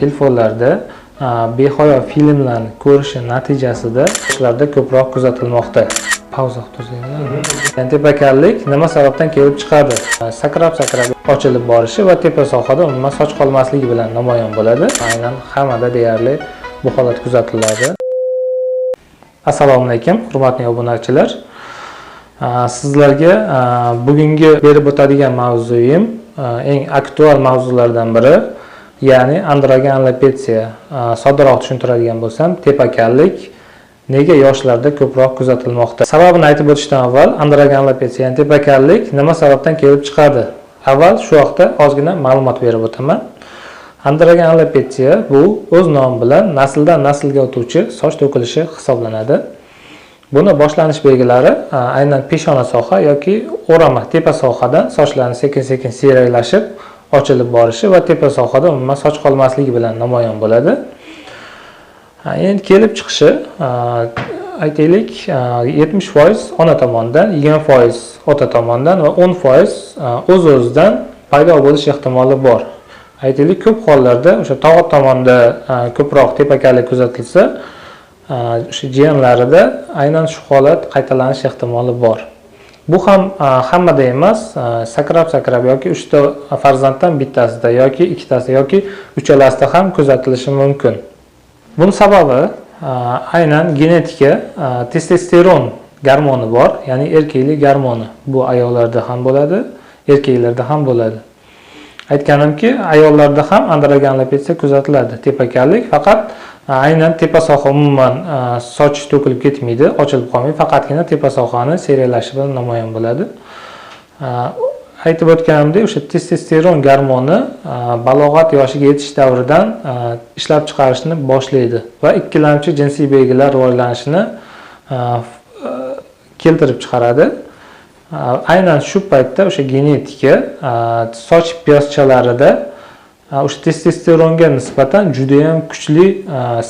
telefonlarda behayo filmlarni ko'rishi natijasida yoshlarda ko'proq kuzatilmoqda. Pauza qilib tepakarlik nima sababdan kelib chiqadi? Sakrab sakrab ochilib borishi va tepa sohada umuman soch qolmasligi bilan namoyon bo'ladi. Aynan hammada deyarli bu holat kuzatiladi. Assalomu alaykum hurmatli obunachilar. Sizlarga bugungi berib o'tadigan mavzuyim eng aktual mavzulardan biri ya'ni androgen alopetsiya soddaroq tushuntiradigan bo'lsam tepakallik nega yoshlarda ko'proq kuzatilmoqda? Sababini aytib o'tishdan avval androgen alopetsiya ya'ni tepakallik nima sababdan kelib chiqadi? Avval shu haqda ozgina ma'lumot berib o'taman. Androgen alopetsiya bu o'z nomi bilan nasldan naslga o'tuvchi soch to'kilishi hisoblanadi. Buni boshlanish belgilari aynan peshona soha yoki o'rama tepa sohadan sochlarni sekin sekin siyraklashib ochilib borishi va tepa sohada umuman soch qolmasligi bilan namoyon bo'ladi. Endi kelib chiqishi aytaylik yetmish foiz ona tomonidan yigirma foiz ota tomonidan va o'n foiz o'z o'zidan paydo bo'lish ehtimoli bor. Aytaylik ko'p hollarda o'sha tog'a tomonda ko'proq tepakalik kuzatilsa o'sha jiyanlarida aynan shu holat qaytalanish ehtimoli bor. Bu ham e, hammada emas e, sakrab sakrab yoki uchta farzanddan bittasida yoki ikkitasida yoki uchalasida ham kuzatilishi mumkin. Buni sababi e, aynan genetika testosteron gormoni bor ya'ni erkaklik gormoni bu ayollarda ham bo'ladi erkaklarda ham bo'ladi. Aytganimki ayollarda ham androgenlopetsiya kuzatiladi tepakallik faqat aynan tepa soha umuman e, soch to'kilib ketmaydi ochilib qolmaydi. Faqatgina tepa sohani seriyalashi bilan namoyon bo'ladi. E, aytib o'tganimdek o'sha testosteron gormoni e, balog'at yoshiga yetish davridan ishlab chiqarishni boshlaydi va ikkilamchi jinsiy belgilar rivojlanishini keltirib chiqaradi. Aynan shu paytda o'sha genetika soch piyoschalarida o'sha testosteronga nisbatan judayam kuchli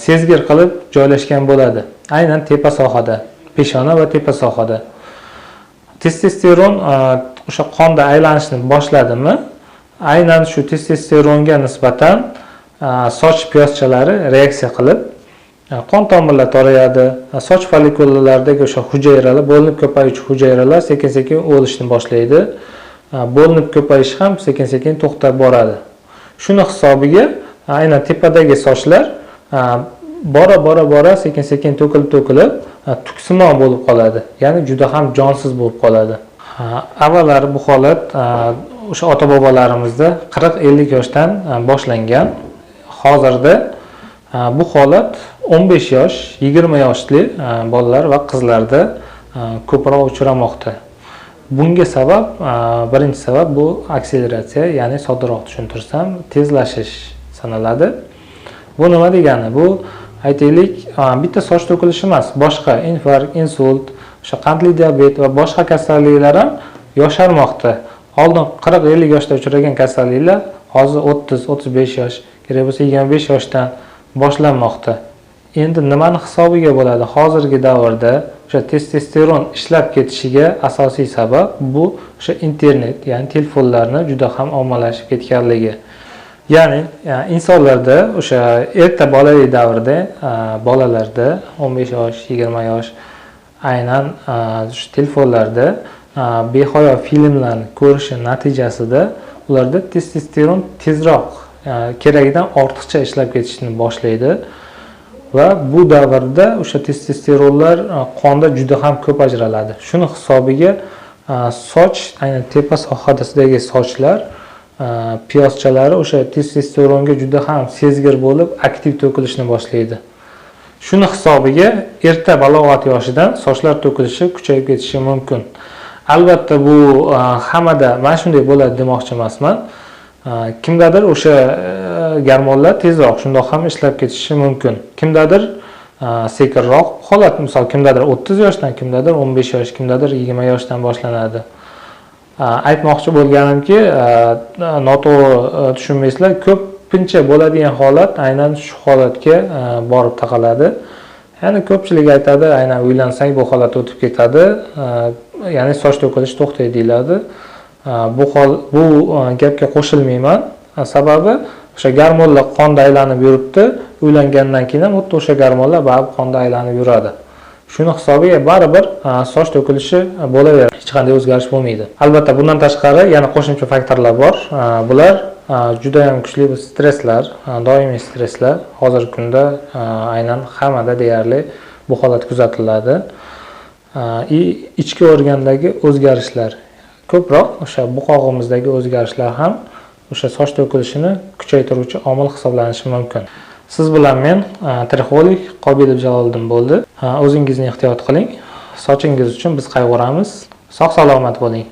sezgir qilib joylashgan bo'ladi. Aynan tepa sohada peshona va tepa sohada. Testosteron o'sha qonda aylanishni boshladimi? Aynan shu testosteronga nisbatan soch piyozchalari reaksiya qilib qon tomirlar torayadi soch folikulalaridagi o'sha hujayralar bo'linib ko'payuvchi hujayralar sekin sekin o'lishni boshlaydi. Bo'linib ko'payish ham sekin sekin to'xtab boradi. Shuni hisobiga aynan tepadagi sochlar bora bora bora sekin sekin to'kilib to'kilib tuksimon bo'lib qoladi. Ya'ni juda ham jonsiz bo'lib qoladi. Avvallari bu holat o'sha ota bobolarimizda qirq ellik yoshdan boshlangan. Hozirda bu holat o'n besh yosh yigirma yoshli bolalar va qizlarda ko'proq uchramoqda. Bunga sabab birinchi sabab bu akseleratsiya ya'ni soddaroq tushuntirsam tezlashish sanaladi. Bu nima degani? Bu aytaylik bitta soch to'kilishi emas boshqa infarkt insult o'sha qandli diabet va boshqa kasalliklar ham yosharmoqda. Oldin qirq ellik yoshda uchragan kasalliklar hozir o'ttiz o'ttiz besh yosh kerak bo'lsa yigirma besh yoshdan boshlanmoqda. Endi nimani hisobiga bo'ladi? Hozirgi davrda o'sha testosteron ishlab ketishiga asosiy sabab bu o'sha internet ya'ni telefonlarni juda ham ommalashib ketganligi. Ya'ni insonlarda o'sha erta bolalik davrida bolalarda o'n besh yosh yigirma yosh aynan shu telefonlarda behayo filmlarni ko'rishi natijasida ularda testosteron tezroq keragidan ortiqcha ishlab ketishni boshlaydi. Va bu davrda o'sha testosteronlar e, qonda juda ham ko'p ajraladi. Shuni hisobiga e, soch aynan tepa sohasidagi sochlar e, piyozchalari o'sha testosteronga juda ham sezgir bo'lib aktiv to'kilishni boshlaydi. Shuni hisobiga erta balog'at yoshidan sochlar to'kilishi kuchayib ketishi mumkin. Albatta bu hammada mana shunday bo'ladi demoqchi emasman. Kimdadir o'sha e, garmonlar tezroq shundoq ham ishlab ketishi mumkin. Kimdadir sekinroq holat misol kimdadir o'ttiz yoshdan kimdadir o'n besh yosh kimdadir yigirma yoshdan boshlanadi. Aytmoqchi bo'lganimki noto'g'ri e, tushunmaysizlar ko'pincha bo'ladigan holat aynan shu holatga e, borib taqaladi. Ya'ni ko'pchilik aytadi aynan uylansang bu holat o'tib ketadi ya'ni soch to'kilish to'xtaydi deyiladi. Э, bu hol bu э, gapga qo'shilmayman. Э, sababi o'sha gormonlar qonda aylanib yuribdi. Uylangandan keyin ham xuddi o'sha gormonlar baribir qonda aylanib yuradi. Shuni hisobiga baribir e, soch to'kilishi e, bo'laveradi. Hech qanday o'zgarish bo'lmaydi. Albatta bundan tashqari yana qo'shimcha faktorlar bor. E, bular judayam kuchli stresslar doimiy stresslar. Hozirgi kunda aynan hammada deyarli bu holat kuzatiladi. И ichki organdagi o'zgarishlar ko'proq o'sha buqog'imizdagi o'zgarishlar ham o'sha soch to'kilishini kuchaytiruvchi omil hisoblanishi mumkin. Siz bilan men trixolog qobilov jaloliddin bo'ldi. O'zingizni ehtiyot qiling. Sochingiz uchun biz qayg'uramiz. Sog' salomat bo'ling.